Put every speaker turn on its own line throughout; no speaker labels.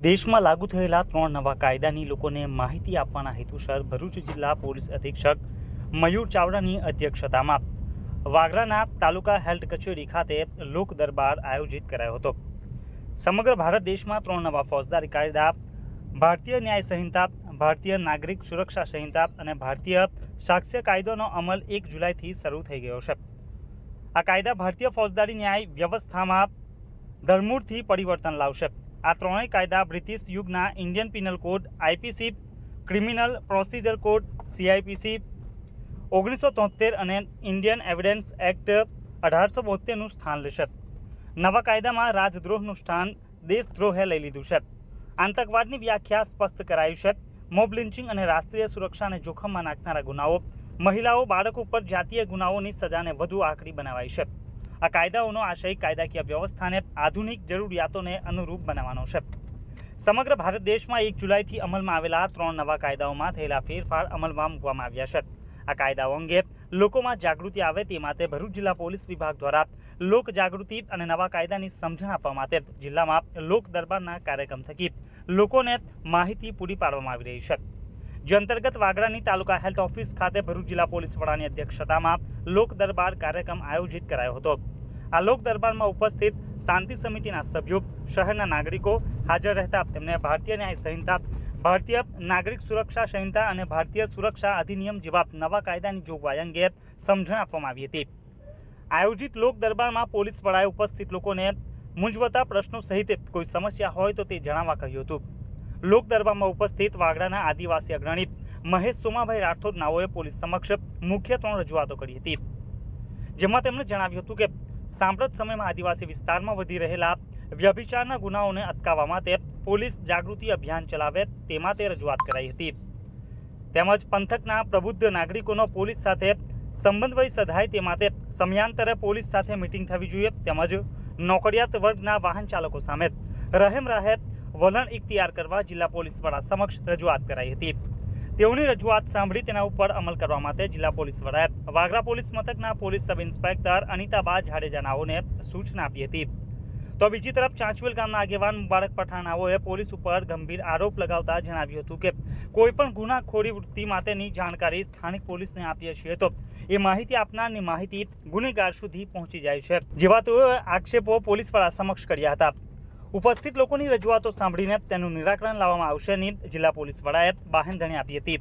દેશમાં લાગુ થયેલા ત્રણ નવા કાયદાની લોકોને માહિતી આપવાના હેતુસર ભરૂચ જિલ્લા પોલીસ અધિક્ષક મયુર ચાવડાની અધ્યક્ષતામાં વાગરાના તાલુકા હેલ્થ કચેરી ખાતે લોક દરબાર આયોજિત કરાયો હતો. સમગ્ર ભારત દેશમાં ત્રણ નવા ફોજદારી કાયદા, ભારતીય ન્યાય સંહિતા, ભારતીય નાગરિક સુરક્ષા સંહિતા અને ભારતીય સાક્ષ્ય કાયદોનો અમલ એક જુલાઈથી શરૂ થઈ ગયો છે. આ કાયદા ભારતીય ફોજદારી ન્યાય વ્યવસ્થામાં ધરમૂળથી પરિવર્તન લાવશે. આ ત્રણેય કાયદા બ્રિટિશ યુગના Indian penal code IPC criminal procedure code CIPC ઓગણીસો તોતેર અને ઇન્ડિયન એવિડન્સ એક્ટ અઢારસો બોતેરનું સ્થાન લેશે. નવા કાયદામાં રાજદ્રોહનું સ્થાન દેશદ્રોહે લઈ લીધું છે. આતંકવાદની વ્યાખ્યા સ્પષ્ટ કરાઈ છે. મોબ લિન્ચિંગ અને રાષ્ટ્રીય સુરક્ષાને જોખમમાં નાખનારા ગુનાઓ. મહિલાઓ બાળકો ઉપર જાતીય ગુનાઓની સજાને વધુ આકરી બનાવાઈ છે. આ કાયદાઓનો આશય કાયદાકીય વ્યવસ્થાને આધુનિક જરૂરિયાતોને અનુરૂપ બનાવવાનો છે. સમગ્ર ભારત દેશમાં એક જુલાઈથી અમલમાં આવેલા ત્રણ નવા કાયદાઓમાં થયેલા ફેરફાર અમલમાં મૂકવામાં આવ્યા છે. આ કાયદાઓ અંગે લોકોમાં જાગૃતિ આવે તે માટે ભરૂચ જિલ્લા પોલીસ વિભાગ દ્વારા લોક જાગૃતિ અને નવા કાયદાની સમજણ આપવા માટે જિલ્લામાં લોક દરબારના કાર્યક્રમ થકી લોકોને માહિતી પૂરી પાડવામાં આવી રહી છે. જે અંતર્ગત વાગડાની તાલુકા હેલ્થ ઓફિસ ખાતે ભરૂચ જિલ્લા પોલીસ વડાની અધ્યક્ષતામાં લોક દરબાર કાર્યક્રમ આયોજિત કરાયો હતો. આ લોક દરબારમાં ઉપસ્થિત શાંતિ સમિતિના સભ્યો, શહેરના નાગરિકો હાજર રહેતા તેમને ભારતીય ન્યાય સંહિતા, ભારતીય નાગરિક સુરક્ષા સંહિતા અને ભારતીય સુરક્ષા અધિનિયમ જેવા નવા કાયદાની જોગવાઈ અંગે સમજણ આપવામાં આવી હતી. આયોજિત લોક દરબારમાં પોલીસ વડાએ ઉપસ્થિત લોકોને મૂંઝવતા પ્રશ્નો સહિત કોઈ સમસ્યા હોય તો તે જણાવવા કહ્યું હતું. લોક દરબારમાં ઉપસ્થિત વાગડાના આદિવાસી અગ્રણી મહેશ સોમાભાઈ રાઠોડ નાઓએ પોલીસ સમક્ષ મુખ્ય ત્રણ રજૂઆતો કરી હતી. જેમાં તેમણે જણાવ્યું હતું કે, સાંપ્રત સમયમાં આદિવાસી વિસ્તારમાં વધી રહેલા વ્યભિચારના ગુનાઓને અટકાવવા માટે પોલીસ જાગૃતિ અભિયાન ચલાવે તે માટે રજૂઆત કરાઈ હતી. તેમજ પંથકના પ્રબુદ્ધ નાગરિકોનો પોલીસ સાથે સંબંધવય સધાય તે માટે સમયાંતરે પોલીસ સાથે મિટિંગ થવી જોઈએ, તેમજ નોકરિયાત વર્ગના વાહન ચાલકો સામે રહેમ રાહે વલણ ઇખ્તિયાર કરવા જિલ્લા પોલીસ વડા સમક્ષ રજૂઆત કરાઈ હતી. તેઓની રજૂઆત સાંભળી તેના ઉપર અમલ કરવા માટે જિલ્લા પોલીસ વડાએ વાગરા પોલીસ મથકના પોલીસ સબ ઇન્સ્પેક્ટર અનિતાબા જાડેજાનાઓને સૂચના આપી હતી. તો બીજી તરફ ચાંચવેલ ગામના આગેવાન મુબારક પઠાણાઓએ પોલીસ ઉપર ગંભીર આરોપ લગાવતા જણાવ્યું હતું કે કોઈપણ ગુનાખોરી વૃત્તિ માટેની જાણકારી સ્થાનિક પોલીસને આપીએ છીએ તો એ માહિતી આપનારની માહિતી ગુનેગાર સુધી પહોંચી જાય છે. જેવા તેઓએ આક્ષેપો પોલીસવાળા સમક્ષ કર્યા હતા. ઉપસ્થિત લોકોની રજૂઆતો સાંભળીને તેનું નિરાકરણ લાવવામાં આવશે ની જિલ્લા પોલીસ વડાએ બાહેંધણી આપી હતી.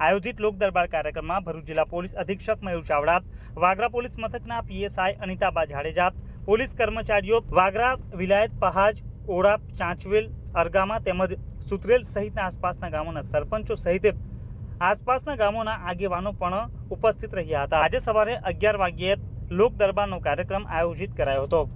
આયોજિત લોક દરબાર કાર્યક્રમમાં ભરૂચ જિલ્લા પોલીસ અધિક્ષક મયુર ચાવડા, વાગરા પોલીસ મથકના પીએસઆઈ અનિતાબા જાડેજા, પોલીસ કર્મચારીઓ વાગરા વિલાયત પહાજ ઓરાપ ચાંચવેલ, અરગામા તેમજ સુતરેલ સહિતના આસપાસના ગામોના સરપંચો સહિત આસપાસના ગામોના આગેવાનો પણ ઉપસ્થિત રહ્યા હતા. આજે સવારે અગિયાર વાગ્યે લોક દરબારનો કાર્યક્રમ આયોજિત કરાયો હતો.